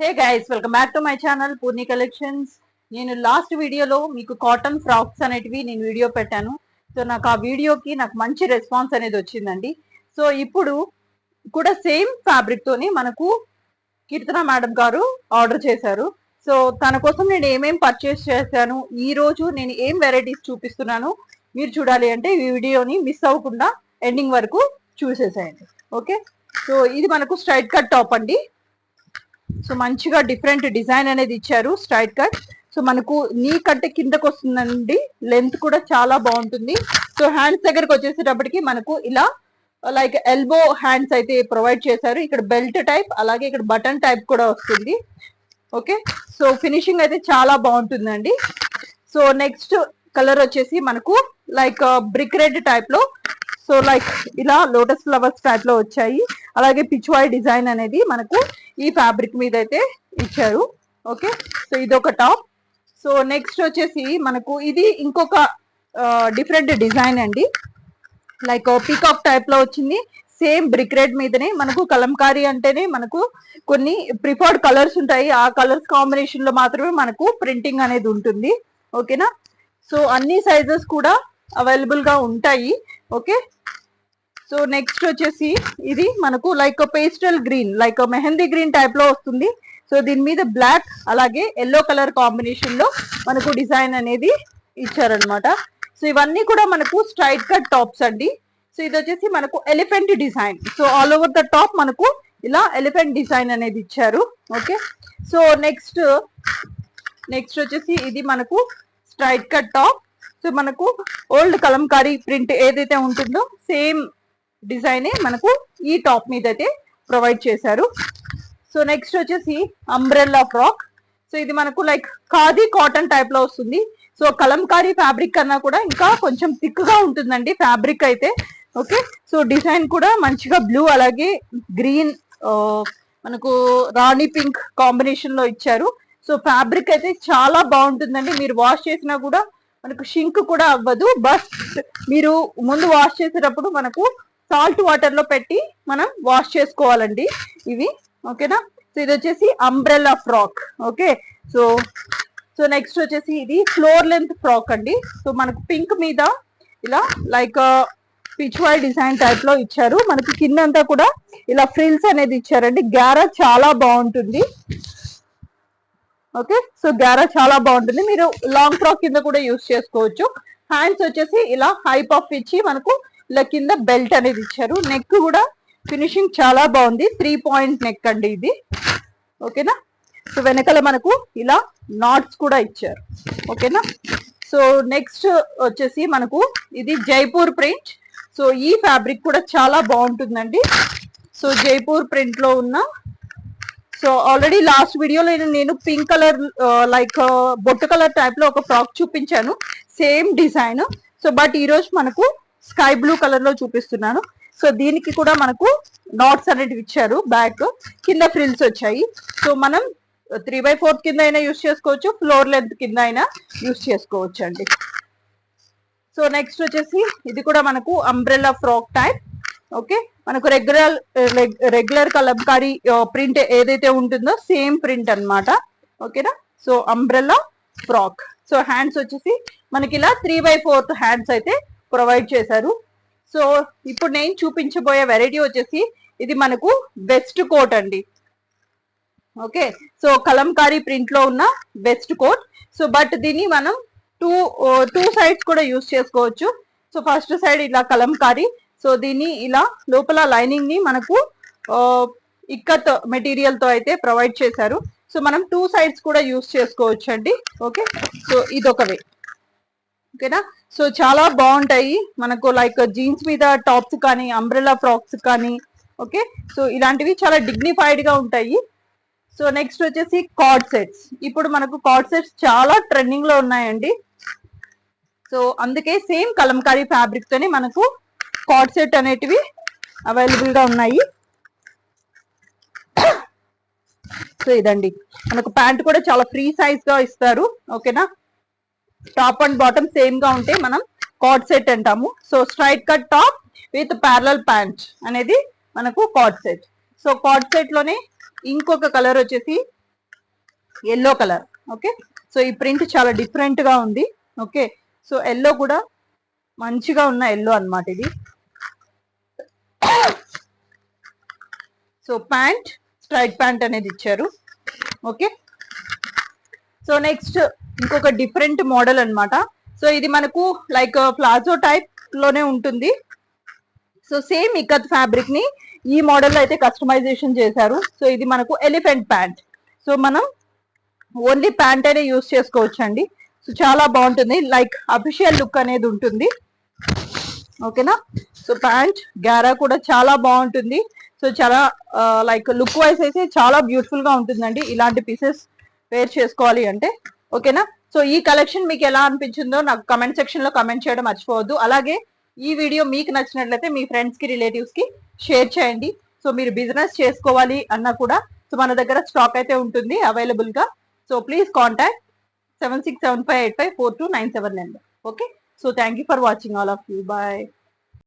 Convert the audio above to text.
Hey guys welcome back to my channel Poorni collections. నేను last వీడియోలో మీకు cotton frocks అనేటివి నేను వీడియో పెట్టాను. సో నాకు ఆ వీడియోకి నాకు మంచి రెస్పాన్స్ అనేది వచ్చిందండి. సో ఇప్పుడు కూడా సేమ్ ఫ్యాబ్రిక్తోని మనకు కీర్తన మేడం గారు ఆర్డర్ చేశారు. సో తన కోసం నేను ఏమేం పర్చేస్ చేశాను ఈ రోజు నేను ఏం వెరైటీస్ చూపిస్తున్నాను మీరు చూడాలి అంటే ఈ వీడియోని మిస్ అవ్వకుండా ఎండింగ్ వరకు చూసేసేయండి. ఓకే సో ఇది మనకు స్ట్రైట్ కట్ టాప్ అండి. సో మంచిగా డిఫరెంట్ డిజైన్ అనేది ఇచ్చారు స్ట్రైట్ కట్. సో మనకు నీ కంటే కిందకు వస్తుందండి లెంత్ కూడా చాలా బాగుంటుంది. సో హ్యాండ్స్ దగ్గరకు వచ్చేసేటప్పటికి మనకు ఇలా లైక్ ఎల్బో హ్యాండ్స్ అయితే ప్రొవైడ్ చేశారు. ఇక్కడ బెల్ట్ టైప్ అలాగే ఇక్కడ బటన్ టైప్ కూడా వస్తుంది. ఓకే? సో ఫినిషింగ్ అయితే చాలా బాగుంటుందండి. సో నెక్స్ట్ కలర్ వచ్చేసి మనకు లైక్ బ్రిక్ రెడ్ టైప్లో సో లైక్ ఇలా లోటస్ ఫ్లవర్స్ టైప్లో వచ్చాయి. అలాగే పిచ్వాయ్ డిజైన్ అనేది మనకు ఈ ఫ్యాబ్రిక్ మీద అయితే ఇచ్చారు. ఓకే? సో ఇది ఒక టాప్. సో నెక్స్ట్ వచ్చేసి మనకు ఇది ఇంకొక డిఫరెంట్ డిజైన్ అండి. లైక్ పీకాక్ టైప్లో వచ్చింది. సేమ్ బ్రిక్ రెడ్ మీదనే మనకు కలంకారీ అంటేనే మనకు కొన్ని ప్రిఫర్డ్ కలర్స్ ఉంటాయి. ఆ కలర్స్ కాంబినేషన్లో మాత్రమే మనకు ప్రింటింగ్ అనేది ఉంటుంది. ఓకేనా? సో అన్ని సైజెస్ కూడా అవైలబుల్గా ఉంటాయి. ఓకే? సో నెక్స్ట్ వచ్చేసి ఇది మనకు like pastel green like mehndi green టైప్లో వస్తుంది. సో దీని మీద బ్లాక్ అలాగే ఎల్లో కలర్ కాంబినేషన్లో మనకు డిజైన్ అనేది ఇచ్చారనమాట సో ఇవన్నీ కూడా మనకు స్ట్రైట్ కట్ టాప్స్ అండి. సో ఇది వచ్చేసి మనకు elephant design so all over the top మనకు ఇలా ఎలిఫెంట్ డిజైన్ అనేది ఇచ్చారు. ఓకే సో నెక్స్ట్ నెక్స్ట్ వచ్చేసి ఇది మనకు స్ట్రైట్ కట్ టాప్ సో మనకు ఓల్డ్ కలంకారీ ప్రింట్ ఏదైతే ఉంటుందో సేమ్ డిజైనే మనకు ఈ టాప్ మీద అయితే ప్రొవైడ్ చేశారు. సో నెక్స్ట్ వచ్చేసి అంబ్రెల్లా ఫ్రాక్ సో ఇది మనకు లైక్ ఖాదీ కాటన్ టైప్లో వస్తుంది. సో కలంకారీ ఫ్యాబ్రిక్ కన్నా కూడా ఇంకా కొంచెం థిక్గా ఉంటుందండి ఫ్యాబ్రిక్ అయితే. ఓకే? సో డిజైన్ కూడా మంచిగా బ్లూ అలాగే గ్రీన్ మనకు రాణి పింక్ కాంబినేషన్లో ఇచ్చారు. సో ఫ్యాబ్రిక్ అయితే చాలా బాగుంటుందండి. మీరు వాష్ చేసినా కూడా మనకు షింక్ కూడా అవ్వదు. బట్ మీరు ముందు వాష్ చేసేటప్పుడు మనకు సాల్ట్ వాటర్లో పెట్టి మనం వాష్ చేసుకోవాలండి. ఇవి ఓకేనా? సో ఇది వచ్చేసి umbrella frock okay? So so next వచ్చేసి ఇది ఫ్లోర్ లెంత్ ఫ్రాక్ అండి. సో మనకు పింక్ మీద ఇలా లైక్ పిచ్వాయ్ డిజైన్ టైప్లో ఇచ్చారు. మనకి కింద అంతా కూడా ఇలా ఫ్రిల్స్ అనేది ఇచ్చారండి. గ్యారా చాలా బాగుంటుంది. ఓకే? సో గ్యారా చాలా బాగుంటుంది. మీరు లాంగ్ ఫ్రాక్ కింద కూడా యూస్ చేసుకోవచ్చు. హ్యాండ్స్ వచ్చేసి ఇలా హై పఫ్ ఇచ్చి మనకు ఇలా కింద బెల్ట్ అనేది ఇచ్చారు. నెక్ కూడా ఫినిషింగ్ చాలా బాగుంది. త్రీ పాయింట్ నెక్ అండి ఇది. ఓకేనా? సో వెనకాల మనకు ఇలా నాట్స్ కూడా ఇచ్చారు. ఓకేనా? సో నెక్స్ట్ వచ్చేసి మనకు ఇది జైపూర్ ప్రింట్. సో ఈ ఫ్యాబ్రిక్ కూడా చాలా బాగుంటుందండి. సో జైపూర్ ప్రింట్లో ఉన్న సో ఆల్రెడీ లాస్ట్ వీడియోలో నేను పింక్ కలర్ లైక్ బొట్టు కలర్ టైప్లో ఒక ఫ్రాక్ చూపించాను. Same design. సో బట్ ఈరోజు మనకు స్కై బ్లూ కలర్లో చూపిస్తున్నాను. సో దీనికి కూడా మనకు నాట్స్ అనేటివి ఇచ్చారు బ్యాక్ కింద ఫ్రిల్స్ వచ్చాయి. సో మనం త్రీ బై ఫోర్త్ కింద అయినా యూస్ చేసుకోవచ్చు ఫ్లోర్ లెంత్ కింద అయినా యూస్ చేసుకోవచ్చు అండి. సో నెక్స్ట్ వచ్చేసి ఇది కూడా మనకు అంబ్రెల్లా ఫ్రాక్ టైప్ ఓకే? మనకు రెగ్యులర్ రెగ్యులర్ కలంకారీ ప్రింట్ ఏదైతే ఉంటుందో సేమ్ ప్రింట్ అన్నమాట. ఓకేనా? So umbrella frock so hands వచ్చేసి మనకి ఇలా త్రీ బై ఫోర్త్ హ్యాండ్స్ అయితే ప్రొవైడ్ చేశారు. సో ఇప్పుడు నేను చూపించబోయే వెరైటీ వచ్చేసి ఇది మనకు వెస్ట్ కోట్ అండి. ఓకే సో కలంకారీ ప్రింట్లో ఉన్న వెస్ట్ కోట్ సో బట్ దీన్ని మనం టూ టూ సైడ్స్ కూడా యూస్ చేసుకోవచ్చు. సో ఫస్ట్ సైడ్ ఇలా కలంకారీ. సో దీన్ని ఇలా లోపల లైనింగ్ని మనకు uh, ఇక్కత్ మెటీరియల్తో అయితే ప్రొవైడ్ చేశారు. సో మనం టూ సైడ్స్ కూడా యూస్ చేసుకోవచ్చు అండి ఓకే సో ఇదొక వే ఓకేనా సో చాలా బాగుంటాయి. మనకు లైక్ జీన్స్ మీద టాప్స్ కానీ అంబ్రెలా ఫ్రాక్స్ కానీ ఓకే సో ఇలాంటివి చాలా డిగ్నిఫైడ్గా ఉంటాయి. సో నెక్స్ట్ వచ్చేసి కార్డ్ సెట్స్ ఇప్పుడు మనకు కార్డ్ సెట్స్ చాలా ట్రెండింగ్లో ఉన్నాయండి. సో అందుకే సేమ్ కలంకారీ ఫ్యాబ్రిక్ తోనే మనకు కార్డ్ సెట్ అనేటివి అవైలబుల్గా ఉన్నాయి. సో ఇదండి. మనకు ప్యాంట్ కూడా చాలా ఫ్రీ సైజ్గా ఇస్తారు. ఓకేనా టాప్ అండ్ బాటమ్ సేమ్గా ఉంటే మనం కార్డ్ సెట్ అంటాము. So straight cut top with parallel pant అనేది మనకు కార్డ్ సెట్ సో కార్డ్ సెట్లోనే ఇంకొక కలర్ వచ్చేసి ఎల్లో కలర్ ఓకే సో ఈ ప్రింట్ చాలా డిఫరెంట్గా ఉంది. ఓకే సో ఎల్లో కూడా మంచిగా ఉన్న ఎల్లో అనమాట ఇది. సో ప్యాంట్ స్ట్రైట్ ప్యాంట్ అనేది ఇచ్చారు. ఓకే సో నెక్స్ట్ ఇంకొక డిఫరెంట్ మోడల్ అన్నమాట. సో ఇది మనకు లైక్ ప్లాజో టైప్లోనే ఉంటుంది. సో సేమ్ ఇక్కత్ ఫ్యాబ్రిక్ని ఈ మోడల్లో అయితే కస్టమైజేషన్ చేశారు. సో ఇది మనకు ఎలిఫెంట్ ప్యాంట్ సో మనం ఓన్లీ ప్యాంట్ అనే యూస్ చేసుకోవచ్చు అండి సో చాలా బాగుంటుంది. లైక్ అఫిషియల్ లుక్ అనేది ఉంటుంది. ఓకేనా? సో ప్యాంట్ గారా కూడా చాలా బాగుంటుంది. సో చాలా లైక్ లుక్ వైజ్ అయితే చాలా బ్యూటిఫుల్గా ఉంటుందండి. ఇలాంటి పీసెస్ వేర్ చేసుకోవాలి అంటే ఓకేనా? సో ఈ కలెక్షన్ మీకు ఎలా అనిపించిందో నాకు కమెంట్ సెక్షన్లో కమెంట్ చేయడం మర్చిపోవద్దు. అలాగే ఈ వీడియో మీకు నచ్చినట్లయితే మీ ఫ్రెండ్స్కి రిలేటివ్స్కి షేర్ చేయండి. సో మీరు బిజినెస్ చేసుకోవాలి అన్నా కూడా సో మన దగ్గర స్టాక్ అయితే ఉంటుంది అవైలబుల్గా. So please contact seven six seven five eight five four two nine seven number okay? So thank you for watching all of you bye